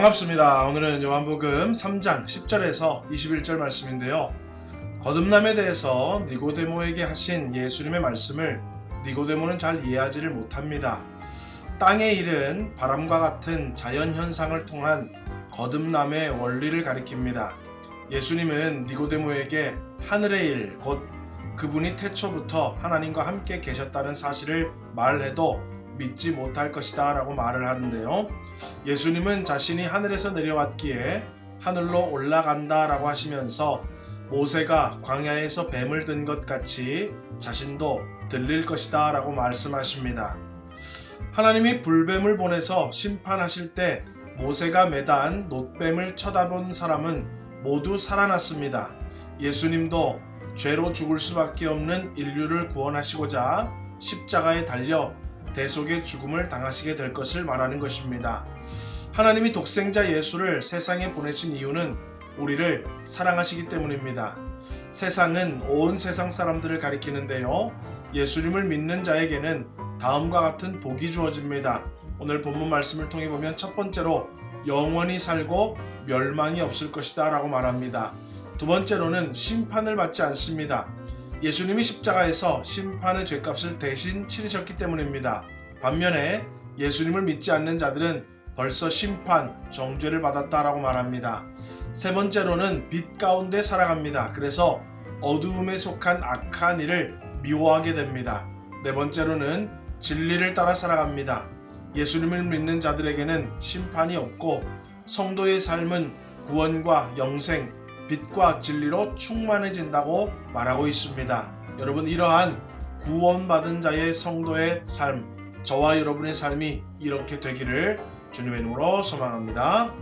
반갑습니다. 오늘은 요한복음 3장 10절에서 21절 말씀인데요. 거듭남에 대해서 니고데모에게 하신 예수님의 말씀을 니고데모는 잘 이해하지를 못합니다. 땅의 일은 바람과 같은 자연 현상을 통한 거듭남의 원리를 가리킵니다. 예수님은 니고데모에게 하늘의 일, 곧 그분이 태초부터 하나님과 함께 계셨다는 사실을 말해도 믿지 못할 것이다 라고 말을 하는데요. 예수님은 자신이 하늘에서 내려왔기에 하늘로 올라간다 라고 하시면서 모세가 광야에서 뱀을 든 것 같이 자신도 들릴 것이다 라고 말씀하십니다. 하나님이 불뱀을 보내서 심판하실 때 모세가 매단 놋뱀을 쳐다본 사람은 모두 살아났습니다. 예수님도 죄로 죽을 수밖에 없는 인류를 구원하시고자 십자가에 달려 대속의 죽음을 당하시게 될 것을 말하는 것입니다. 하나님이 독생자 예수를 세상에 보내신 이유는 우리를 사랑하시기 때문입니다. 세상은 온 세상 사람들을 가리키는데요. 예수님을 믿는 자에게는 다음과 같은 복이 주어집니다. 오늘 본문 말씀을 통해 보면 첫 번째로 영원히 살고 멸망이 없을 것이다 라고 말합니다. 두 번째로는 심판을 받지 않습니다. 예수님이 십자가에서 심판의 죄값을 대신 치르셨기 때문입니다. 반면에 예수님을 믿지 않는 자들은 벌써 심판, 정죄를 받았다라고 말합니다. 세 번째로는 빛 가운데 살아갑니다. 그래서 어두움에 속한 악한 일을 미워하게 됩니다. 네 번째로는 진리를 따라 살아갑니다. 예수님을 믿는 자들에게는 심판이 없고 성도의 삶은 구원과 영생, 빛과 진리로 충만해진다고 말하고 있습니다. 여러분 이러한 구원받은 자의 성도의 삶, 저와 여러분의 삶이 이렇게 되기를 주님의 이름으로 소망합니다.